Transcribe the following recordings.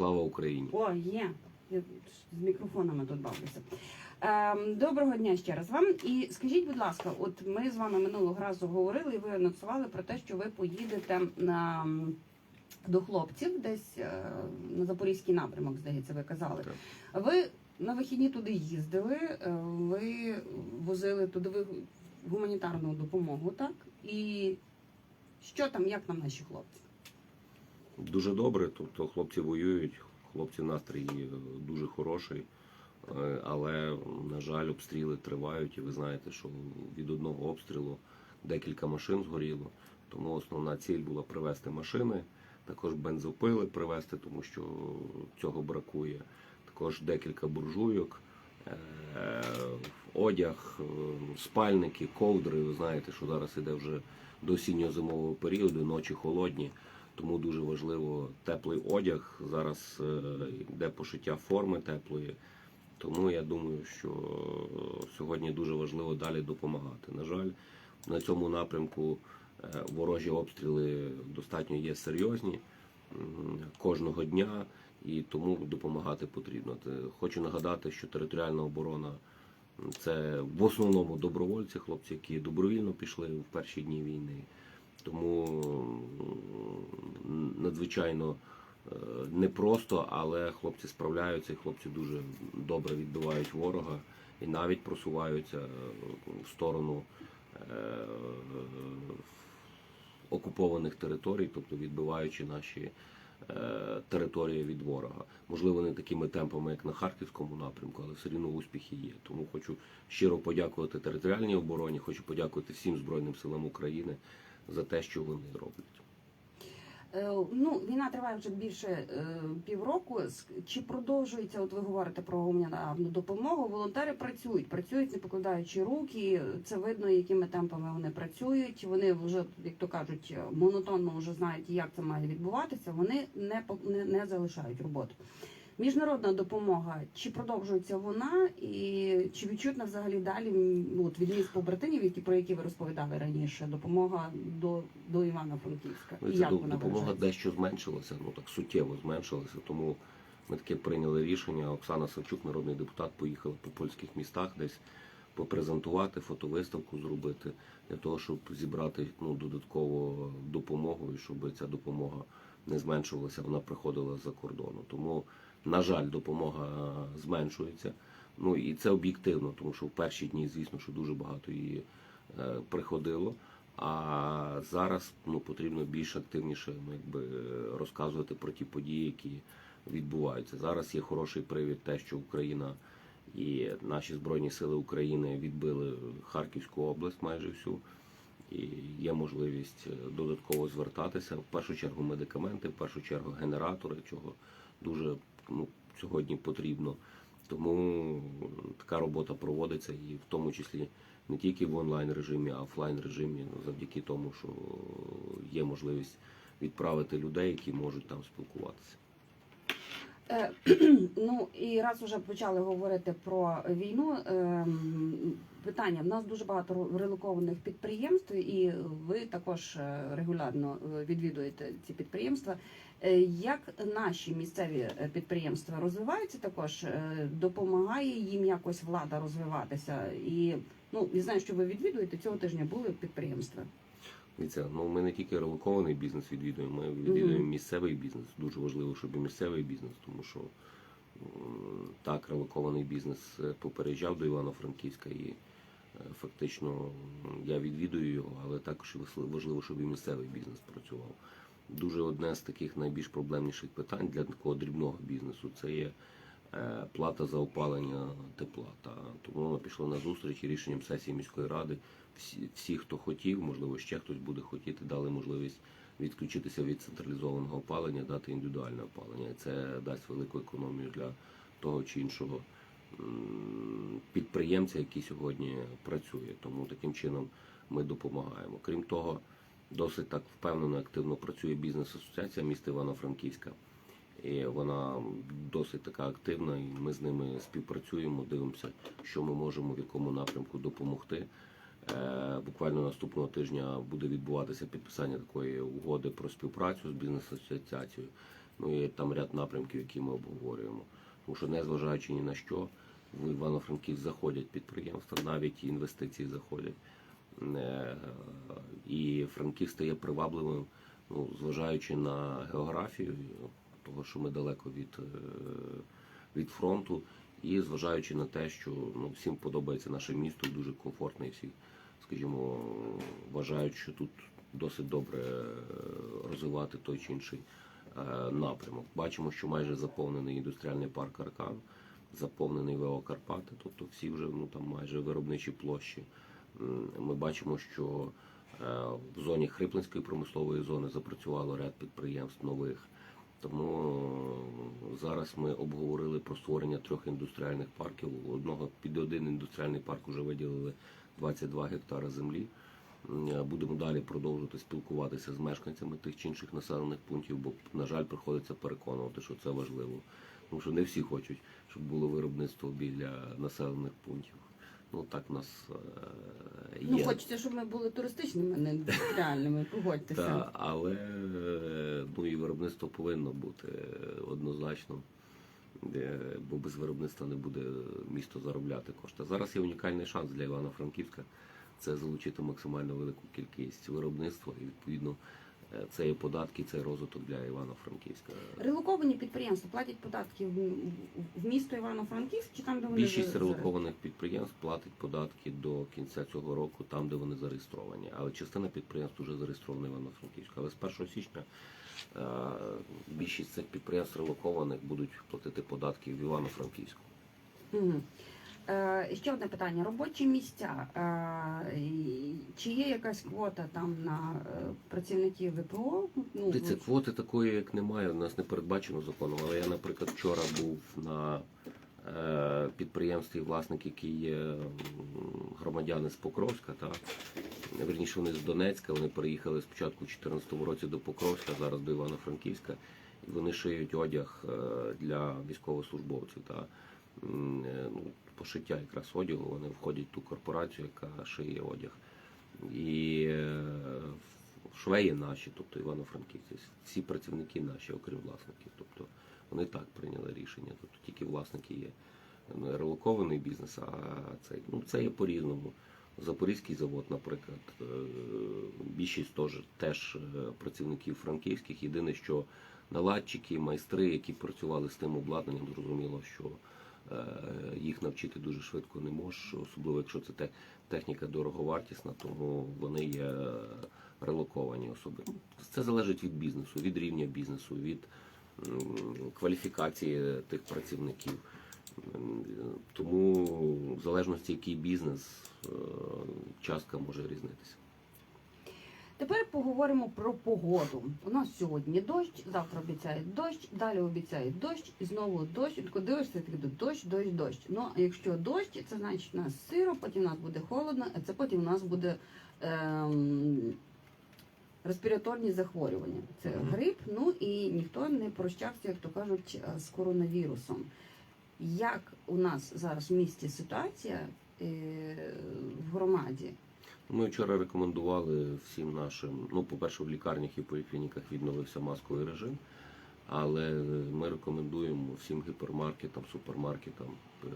Слава Україні! О, є. Я з мікрофонами тут бавлюся. Ем, доброго дня ще раз вам. І скажіть, будь ласка, от ми з вами минулого разу говорили, і ви анонсували про те, що ви поїдете на. До хлопців десь е, на запорізький напрямок, здається, ви казали. Так. Ви на вихідні туди їздили, е, ви возили туди ви гуманітарну допомогу, так? І що там, як там наші хлопці? Дуже добре. Тобто хлопці воюють, хлопці настрій е, дуже хороший. Е, Але, на жаль, обстріли тривають, і ви знаєте, що від одного обстрілу декілька машин згоріло. Тому основна ціль була привезти машини, також бензопили привезти, тому що цього бракує. Також декілька буржуйок, е, одяг, спальники, ковдри. Ви знаєте, що зараз іде вже до осінньо-зимового періоду, ночі холодні. Тому дуже важливо теплий одяг. Зараз е, йде пошиття форми теплої. Тому я думаю, що сьогодні дуже важливо далі допомагати. На жаль, на цьому напрямку е, ворожі обстріли достатньо є серйозні кожного дня, і тому допомагати потрібно. Хочу нагадати, що територіальна оборона це в основному добровольці, хлопці, які добровільно пішли в перші дні війни. Тому надзвичайно е, непросто, але хлопці справляються, і хлопці дуже добре відбивають ворога і навіть просуваються е, в сторону е, окупованих територій, тобто відбиваючи наші території від ворога. Можливо, не такими темпами, як на харківському напрямку, але все рівно успіхи є. Тому хочу щиро подякувати територіальній обороні, хочу подякувати всім Збройним силам України за те, що вони роблять. Е, Ну, війна триває вже більше е, півроку. Чи продовжується? От ви говорите про гуманітарну допомогу. Волонтери працюють, працюють, не покладаючи руки. Це видно, якими темпами вони працюють. Вони вже, як то кажуть, монотонно вже знають, як це має відбуватися. Вони не не, не залишають роботу. Міжнародна допомога, чи продовжується вона, і чи відчутна взагалі далі ну, от від міст побратимів, які про які ви розповідали раніше, допомога до, до Івано-Франківська? Ну, І як вона допомога дещо зменшилася, ну так суттєво зменшилася. Тому ми таке прийняли рішення. Оксана Савчук, народний депутат, поїхала по польських містах десь попрезентувати, фотовиставку зробити для того, щоб зібрати ну, додаткову допомогу і щоб ця допомога не зменшувалася, вона приходила з-за кордону. Тому, на жаль, допомога зменшується. Ну і це об'єктивно, тому що в перші дні, звісно, що дуже багато її е, приходило. А зараз ну, потрібно більш активніше ну, якби, розказувати про ті події, які відбуваються. Зараз є хороший привід, те, що Україна і наші Збройні Сили України відбили Харківську область майже всю. І є можливість е, додатково звертатися. В першу чергу медикаменти, в першу чергу генератори, чого дуже ну, сьогодні потрібно. Тому така робота проводиться і в тому числі не тільки в онлайн режимі, а офлайн режимі, ну, завдяки тому, що є можливість відправити людей, які можуть там спілкуватися. Е, Ну і раз уже почали говорити про війну. ем, Питання в нас дуже багато релокованих підприємств, і ви також е, регулярно е, відвідуєте ці підприємства. Е, Як наші місцеві е, підприємства розвиваються, також Е, допомагає їм якось влада розвиватися. І ну я знаю, що ви відвідуєте цього тижня. Були підприємства. Дивіться, ну ми не тільки релокований бізнес відвідуємо, ми відвідуємо місцевий бізнес. Дуже важливо, щоб і місцевий бізнес, тому що так, релокований бізнес попереджав до Івано-Франківська і фактично я відвідую його, але також важливо, щоб і місцевий бізнес працював. Дуже одне з таких найбільш проблемніших питань для такого дрібного бізнесу це є е, плата за опалення тепла. Та тому ми пішли на зустріч і рішенням сесії міської ради. Всі, всі, хто хотів, можливо, ще хтось буде хотіти, дали можливість відключитися від централізованого опалення, дати індивідуальне опалення. Це дасть велику економію для того чи іншого підприємця, який сьогодні працює. Тому таким чином ми допомагаємо. Крім того, досить так впевнено, активно працює бізнес-асоціація міста Івано-Франківська. І вона досить така активна, і ми з ними співпрацюємо, дивимося, що ми можемо в якому напрямку допомогти. Е, Буквально наступного тижня буде відбуватися підписання такої угоди про співпрацю з бізнес-асоціацією. Ну і там ряд напрямків, які ми обговорюємо. Тому що незважаючи ні на що, в Івано-Франківськ заходять підприємства, навіть інвестиції заходять. Е, І Франківськ стає привабливим, ну, зважаючи на географію, того, що ми далеко від, е, від фронту, і зважаючи на те, що ну, всім подобається наше місто, дуже комфортне, і всі, скажімо, вважають, що тут досить добре е, розвивати той чи інший напрямок. Бачимо, що майже заповнений індустріальний парк Аркан, заповнений ВО Карпати, тобто всі вже ну, там майже виробничі площі. Ми бачимо, що е, в зоні Хриплинської промислової зони запрацювало ряд підприємств нових. Тому е, зараз ми обговорили про створення трьох індустріальних парків. Одного під один індустріальний парк вже виділили 22 гектари землі. Будемо далі продовжувати спілкуватися з мешканцями тих чи інших населених пунктів, бо, на жаль, приходиться переконувати, що це важливо. Тому що не всі хочуть, щоб було виробництво біля населених пунктів. Ну так в нас е, є. Ну, хочеться, щоб ми були туристичними, а не індустріальними, погодьтеся. Та, але ну, і виробництво повинно бути однозначно, бо без виробництва не буде місто заробляти кошти. Зараз є унікальний шанс для Івано-Франківська це залучити максимально велику кількість виробництва і відповідно це є податки, це розвиток для Івано-Франківська. Релоковані підприємства платять податки в, місто Івано-Франківськ чи там, де вони Більшість релокованих підприємств платить податки до кінця цього року, там де вони зареєстровані. Але частина підприємств вже зареєстрована в Івано-Франківську. Але з 1 січня е, більшість цих підприємств релокованих будуть платити податки в Івано-Франківську. Мгм. Е, ще одне питання: робочі місця. Е, чи є якась квота там на е, працівників ВПО? Ну, Це квоти такої, як немає, у нас не передбачено законом. Але я, наприклад, вчора був на е, підприємстві, власник, який є громадяни з Покровська, та вірніше вони з Донецька. Вони переїхали спочатку у 2014 році до Покровська, зараз до Івано-Франківська, і вони шиють одяг для військовослужбовців. Та ну, пошиття якраз одягу. Вони входять в ту корпорацію, яка шиє одяг. І е, швеї наші, тобто Івано-Франківці, всі працівники наші, окрім власників. Тобто вони так прийняли рішення. Тобто тільки власники є е, релокований бізнес, а цей ну це є по-різному. Запорізький завод, наприклад, е, більшість теж, теж е, працівників франківських. Єдине, що наладчики, майстри, які працювали з тим обладнанням, зрозуміло, що їх навчити дуже швидко не можеш, особливо якщо це те- техніка дороговартісна, тому вони є е, релоковані особи. Це залежить від бізнесу, від рівня бізнесу, від кваліфікації тих працівників. Тому в залежності, який бізнес, е, частка може різнитися. Тепер поговоримо про погоду. У нас сьогодні дощ, завтра обіцяють дощ, далі обіцяють дощ, і знову дощ. І дивишся, так дощ, дощ, дощ. Ну а якщо дощ, це значить у нас сиро, потім у нас буде холодно, а це потім у нас буде ем, респіраторні захворювання. Це грип. Ну і ніхто не прощався, як то кажуть, з коронавірусом. Як у нас зараз в місті ситуація е, в громаді? Ми вчора рекомендували всім нашим, ну, по-перше, в лікарнях і поліклініках відновився масковий режим, але ми рекомендуємо всім гіпермаркетам, супермаркетам е,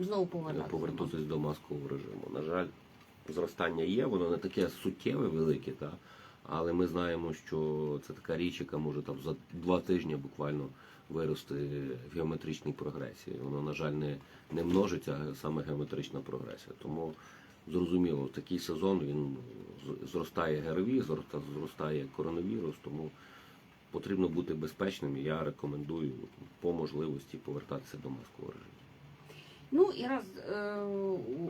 Знову повертатися. повернутися до маскового режиму. На жаль, зростання є, воно не таке суттєве, велике, та, але ми знаємо, що це така річ, яка може там за два тижні буквально вирости в геометричній прогресії. Воно, на жаль, не, не множиться, а саме геометрична прогресія. Тому зрозуміло, в такий сезон він зростає ГРВІ, зроста- зростає коронавірус, тому потрібно бути безпечним. Я рекомендую по можливості повертатися до маскового режиму. Ну і раз е,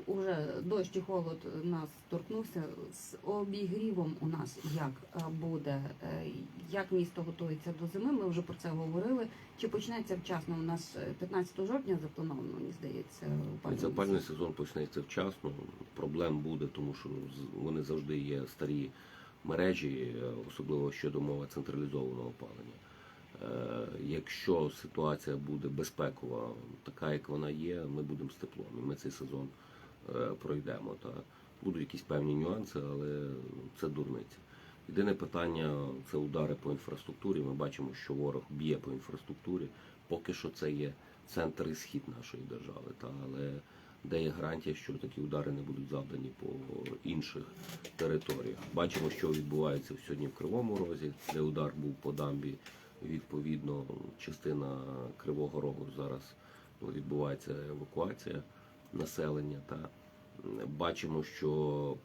уже дощ і холод нас торкнувся з обігрівом у нас як е, буде, е, як місто готується до зими. Ми вже про це говорили. Чи почнеться вчасно? У нас е, 15 жовтня заплановано, мені здається, Це опалювальний сезон. почнеться вчасно. Проблем буде, тому що вони завжди є старі мережі, е, особливо щодо мови централізованого опалення. Е, Якщо ситуація буде безпекова, така як вона є, ми будемо з теплом. І ми цей сезон е, пройдемо. Та будуть якісь певні нюанси, але це дурниця. Єдине питання це удари по інфраструктурі. Ми бачимо, що ворог б'є по інфраструктурі. Поки що це є центр і схід нашої держави. Та, але де є гарантія, що такі удари не будуть завдані по інших територіях. Бачимо, що відбувається сьогодні в Кривому Розі, де удар був по дамбі. Відповідно, частина Кривого Рогу зараз ну, відбувається евакуація населення. Та бачимо, що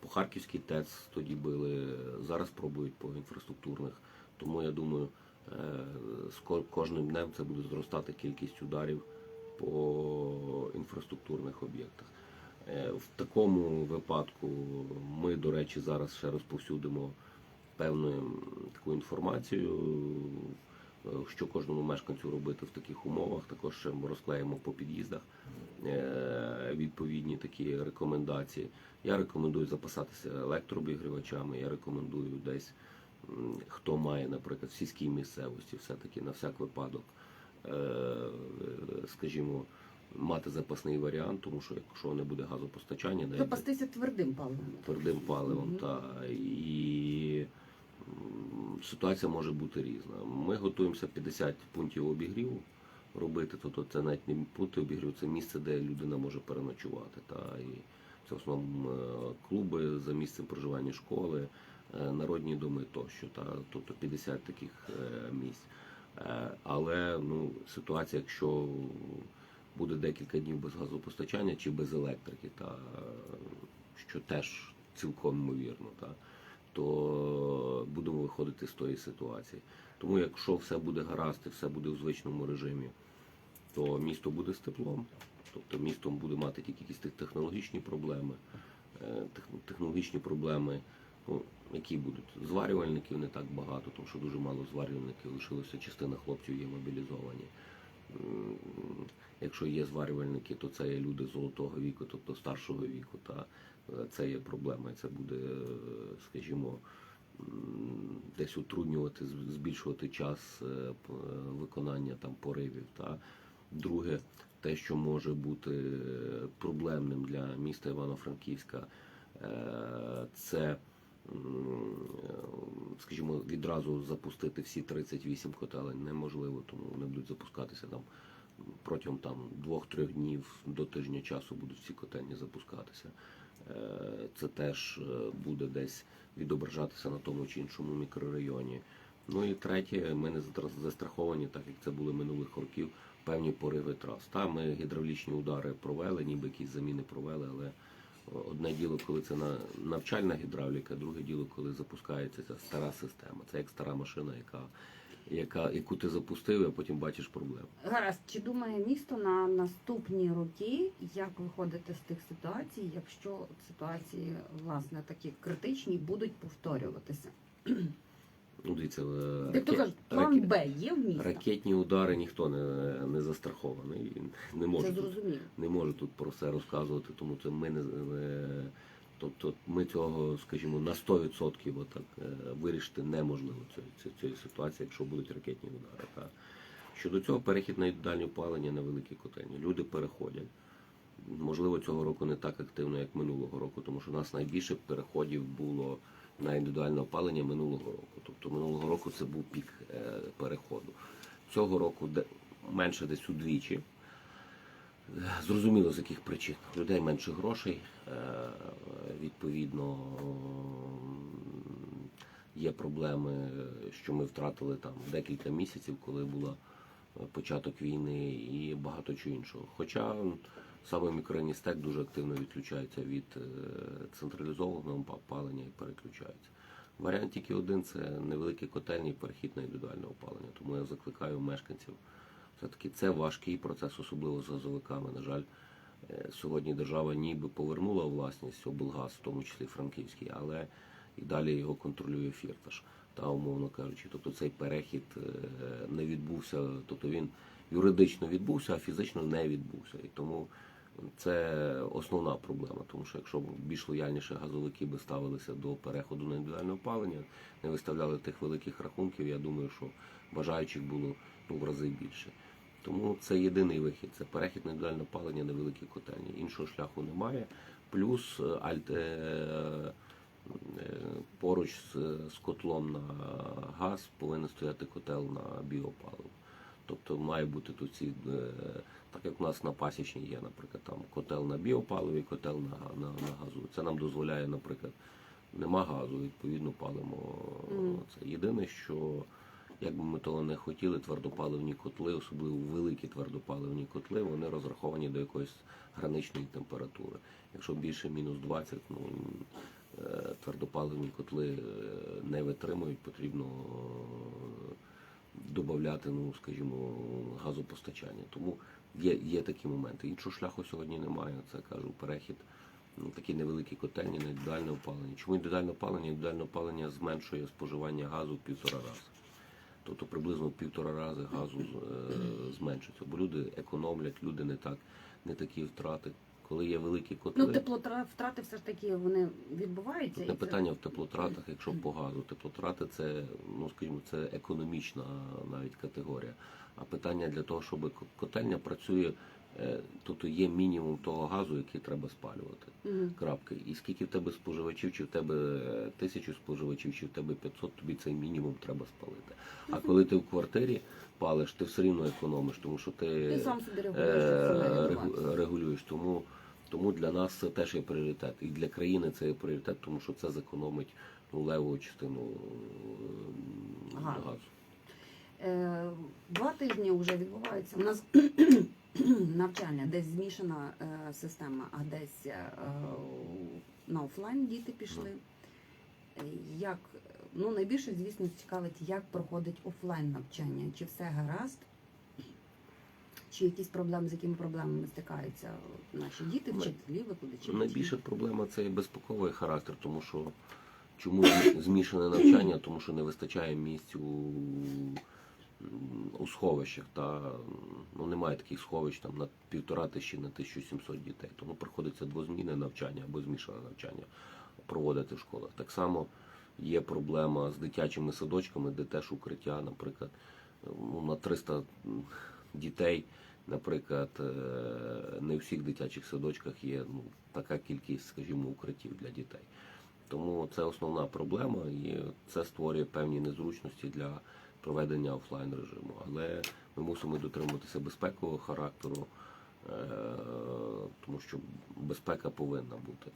по Харківській ТЕЦ тоді били, зараз пробують по інфраструктурних. Тому я думаю, е, з кожним днем це буде зростати кількість ударів по інфраструктурних об'єктах. Е, В такому випадку ми, до речі, зараз ще розповсюдимо певну таку інформацію, е, що кожному мешканцю робити в таких умовах. Також ми розклеїмо по під'їздах е, відповідні такі рекомендації. Я рекомендую запасатися електрообігрівачами, я рекомендую десь, хто має, наприклад, в сільській місцевості, все-таки на всяк випадок, е, скажімо, мати запасний варіант, тому що якщо не буде газопостачання, Запастися твердим паливом. твердим паливом. Мгм. Та, і м, ситуація може бути різна. Ми готуємося 50 пунктів обігріву робити. Тобто це навіть не пункти обігріву, це місце, де людина може переночувати. Та, і це в основному е, клуби за місцем проживання школи, е, народні доми тощо. Та, тобто 50 таких е, місць. Але ну, ситуація, якщо буде декілька днів без газопостачання чи без електрики, та що теж цілком ймовірно, та, то будемо виходити з тої ситуації. Тому якщо все буде гаразд і все буде у звичному режимі, то місто буде з теплом, тобто місто буде мати тільки якісь технологічні проблеми. Е, Технологічні проблеми, ну, які будуть зварювальників не так багато, тому що дуже мало зварювальників лишилося, частина хлопців є мобілізовані. Якщо є зварювальники, то це є люди золотого віку, тобто старшого віку. Та е, це є проблема. і Це буде, е, скажімо, десь утруднювати, збільшувати час е, виконання там поривів. Та друге, те, що може бути проблемним для міста Івано-Франківська, це скажімо, відразу запустити всі 38 котелень неможливо, тому вони будуть запускатися там протягом там двох-трьох днів до тижня часу будуть всі котельні запускатися. Е, Це теж е, буде десь відображатися на тому чи іншому мікрорайоні. Ну і третє, ми не застраховані, так як це були минулих років, певні пориви трас. Та ми гідравлічні удари провели, ніби якісь заміни провели, але одне діло, коли це на навчальна гідравліка, друге діло, коли запускається ця стара система. Це як стара машина, яка, яка, яку ти запустив, а потім бачиш проблему. Гаразд, чи думає місто на наступні роки, як виходити з тих ситуацій, якщо ситуації власне такі критичні будуть повторюватися? Ну, дивіться, е, Як то кажуть, план Б є в місті? ракетні удари ніхто не, не застрахований. Не може, Це тут, не можу тут про це розказувати, тому це ми не тобто ми цього, скажімо, на 100% отак, е, вирішити неможливо цієї, цієї ситуації, якщо будуть ракетні удари. Та. Щодо цього перехід на індивідуальне опалення на великі котельні. Люди переходять. Можливо, цього року не так активно, як минулого року, тому що у нас найбільше переходів було на індивідуальне опалення минулого року. Тобто минулого року це був пік е, переходу. Цього року менше десь удвічі. Зрозуміло, з яких причин. Людей менше грошей, е, відповідно є проблеми, що ми втратили там декілька місяців, коли була е, початок війни і багато чого іншого. Хоча саме мікрорайонний стек дуже активно відключається від е, централізованого опалення і переключається. Варіант тільки один це невеликий котельні і перехід на індивідуальне опалення. Тому я закликаю мешканців. Все-таки це важкий процес, особливо з газовиками. На жаль, е, сьогодні держава ніби повернула власність облгаз, в тому числі Франківський, але і далі його контролює Фірташ, та умовно кажучи. Тобто цей перехід е, не відбувся, тобто він юридично відбувся, а фізично не відбувся. І тому це основна проблема, тому що якщо б більш лояльніше газовики би ставилися до переходу на індивідуальне опалення, не виставляли тих великих рахунків, я думаю, що бажаючих було ну, в рази більше. Тому це єдиний вихід. Це перехід на індивідуальне опалення на великі котельні. Іншого шляху немає. Плюс е, альт, е, Е, Поруч з, з котлом на газ повинен стояти котел на біопаливо. Тобто має бути тут ці, е, так як у нас на пасічній є, наприклад, там котел на біопаливі, котел на, на, на газу. Це нам дозволяє, наприклад, нема газу, відповідно палимо Мгм. це. Єдине, що як би ми того не хотіли, твердопаливні котли, особливо великі твердопаливні котли, вони розраховані до якоїсь граничної температури. Якщо більше мінус 20, ну е, твердопаливні котли е, не витримують, потрібно додати, ну скажімо, газопостачання. Тому є, є такі моменти. Іншого шляху сьогодні немає. Це кажу, перехід. Ну, такі невеликі котельні на індивідуальне опалення. Чому індивідуальне опалення? Індивідуальне опалення зменшує споживання газу в півтора рази. Тобто приблизно в півтора рази газу е, зменшується. Бо люди економлять, люди не так, не такі втрати. Коли є великі котли, Ну, тепловтрати все ж таки вони відбуваються. Тут і не це- питання в теплотратах, якщо по газу. Теплотрати це, ну скажімо, це економічна навіть категорія. А питання для того, щоб котельня працює, е, тобто є мінімум того газу, який треба спалювати. Мгм. Крапки. І скільки в тебе споживачів, чи в тебе е, тисячу споживачів, чи в тебе 500, тобі цей мінімум треба спалити. А коли ти в квартирі палиш, ти все рівно економиш, тому що ти Ти сам собі регулюєш е, регулюєш. Тому, тому для нас це теж є пріоритет. І для країни це є пріоритет, тому що це зекономить ну, леву частину е, Газу. газу. Е, Два тижні вже відбувається. У нас навчання, десь змішана е, система, а десь е, на офлайн діти пішли. Е, Як ну найбільше, звісно, цікавить, як проходить офлайн навчання, чи все гаразд, чи якісь проблеми, з якими проблемами стикаються наші діти, вчителі, викладачі. Найбільша проблема це безпековий характер, тому що чому змішане навчання, тому що не вистачає місць у, у сховищах. Та ну, немає таких сховищ там на півтора тисячі на 1700 дітей. Тому приходиться двозмінне навчання або змішане навчання проводити в школах. Так само є проблема з дитячими садочками, де теж укриття, наприклад, ну, на 300 дітей. Наприклад, е, не у всіх дитячих садочках є ну, така кількість, скажімо, укриттів для дітей. Тому це основна проблема, і це створює певні незручності для проведення офлайн режиму. Але ми мусимо дотримуватися безпекового характеру, е, тому що безпека повинна бути.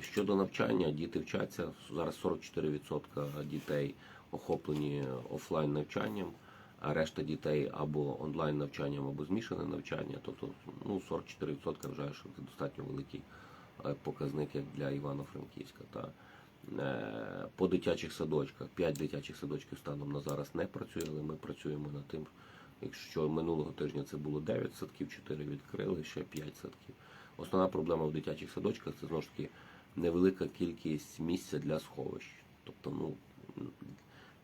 Щодо навчання, діти вчаться. Зараз 44% дітей охоплені офлайн навчанням, а решта дітей або онлайн навчанням, або змішане навчання. Тобто ну, 44% вже що це достатньо великий е, показник як для Івано-Франківська. Та е, по дитячих садочках 5 дитячих садочків станом на зараз не працює, але ми працюємо над тим. Якщо минулого тижня це було 9 садків, 4 відкрили, ще 5 садків. Основна проблема в дитячих садочках це знову ж таки невелика кількість місця для сховищ. Тобто, ну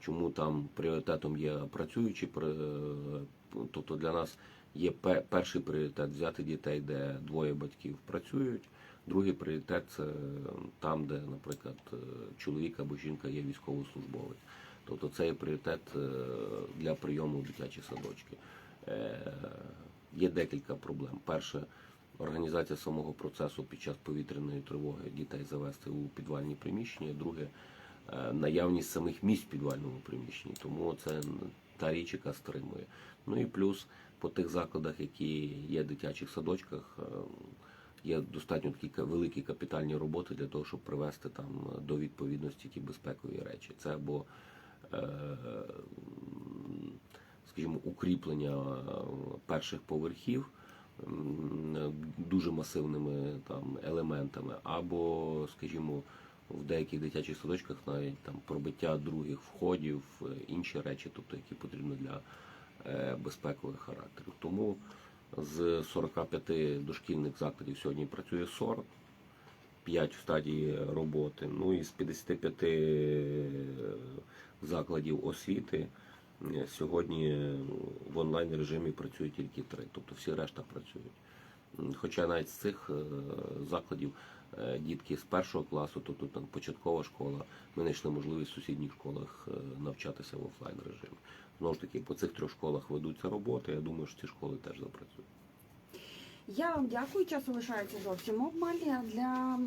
чому там пріоритетом є працюючі, при- тобто для нас є перший пріоритет взяти дітей, де двоє батьків працюють. Другий пріоритет це там, де, наприклад, е, чоловік або жінка є військовослужбовець. Тобто це є пріоритет е, для прийому в дитячі садочки. Е, Є декілька проблем. Перше, організація самого процесу під час повітряної тривоги дітей завести у підвальні приміщення. Друге, е, наявність самих місць в підвальному приміщенні. Тому це та річ, яка стримує. Ну і плюс по тих закладах, які є в дитячих садочках, е, є достатньо такі великі капітальні роботи для того, щоб привести там до відповідності ті безпекові речі. Це або е, скажімо, укріплення е, перших поверхів дуже масивними там елементами, або, скажімо, в деяких дитячих садочках навіть там пробиття других входів, е, інші речі, тобто які потрібні для е, безпекових характерів. Тому з 45 дошкільних закладів сьогодні працює 40, 5 в стадії роботи. Ну і з 55 закладів освіти е, сьогодні в онлайн режимі працює тільки 3, тобто всі решта працюють. Хоча навіть з цих е, закладів е, дітки з першого класу, тобто там початкова школа, ми знайшли можливість в сусідніх школах е, навчатися в офлайн режимі. Знову ж таки, по цих трьох школах ведуться роботи. Я думаю, що ці школи теж запрацюють. Я вам дякую. Часу лишається зовсім обмаль. А Для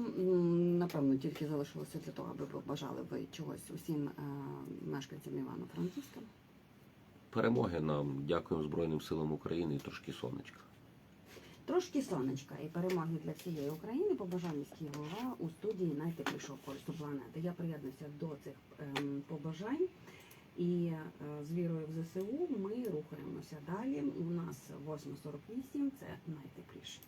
напевно тільки залишилося для того, аби ви бажали ви чогось усім е, мешканцям Івано-Франківська. Перемоги нам, дякуємо Збройним силам України і трошки сонечка. Трошки сонечка і перемоги для всієї України. Побажав міський голова у студії найтеплішого користу планети. Я приєднуюся до цих ем, побажань. І е, з вірою в ЗСУ ми рухаємося далі. У нас 8.48, це найтепліше.